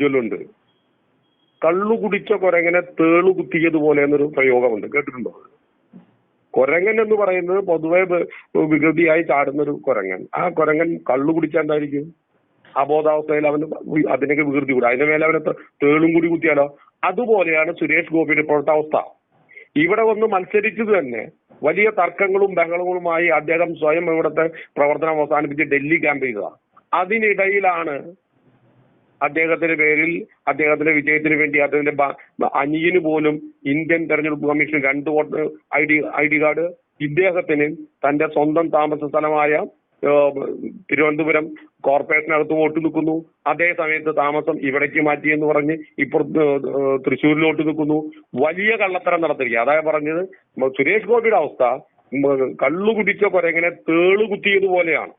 ചൊല്ലുണ്ട്. കള്ളു കുടിച്ച കൊരങ്ങനെ തേളു കുത്തിയതുപോലെ എന്നൊരു പ്രയോഗമുണ്ട്. കേട്ടിട്ടുണ്ടോ? കൊരങ്ങൻ എന്ന് പറയുന്നത് പൊതുവെ വികൃതിയായി ചാടുന്ന ഒരു കൊരങ്ങൻ. ആ കൊരങ്ങൻ കള്ളു കുടിച്ചാൽ എന്തായിരിക്കും? അബോധാവസ്ഥയിൽ അവന് അതിനൊക്കെ വികൃതി കൂടും. അതിന്റെ മേലെ അവനെ തേളും കൂടി കുത്തിയാലോ? അതുപോലെയാണ് സുരേഷ് ഗോപിയുടെ ഇപ്പോഴത്തെ അവസ്ഥ. ഇവിടെ ഒന്ന് മത്സരിച്ചത് തന്നെ വലിയ തർക്കങ്ങളും ബഹളങ്ങളുമായി അദ്ദേഹം സ്വയം ഇവിടുത്തെ പ്രവർത്തനം അവസാനിപ്പിച്ച് ഡൽഹി ക്യാമ്പ് ചെയ്തതാണ് അതിനിടയിലാണ് അദ്ദേഹത്തിന്റെ പേരിൽ അദ്ദേഹത്തിന്റെ വിജയത്തിന് വേണ്ടി അദ്ദേഹത്തിന്റെ അനിയന് പോലും ഇന്ത്യൻ തെരഞ്ഞെടുപ്പ് കമ്മീഷൻ രണ്ട് vote I D I D card ഇദ്ദേഹത്തിന് തന്റെ സ്വന്തം താമസ സ്ഥലമായ തിരുവനന്തപുരം കോർപ്പറേഷനകത്ത് വോട്ട് നിൽക്കുന്നു. അതേ സമയത്ത് താമസം ഇവിടേക്ക് മാറ്റി എന്ന് പറഞ്ഞ് ഇപ്പുറത്ത് തൃശ്ശൂരിലോട്ട് നിൽക്കുന്നു. വലിയ കള്ളത്തരം നടത്തിരിക്കുക അതായത് പറഞ്ഞത്. സുരേഷ് ഗോപിയുടെ അവസ്ഥ കള്ളു കുടിച്ച കൊരങ്ങനെ തേളു കുത്തിയതുപോലെയാണ്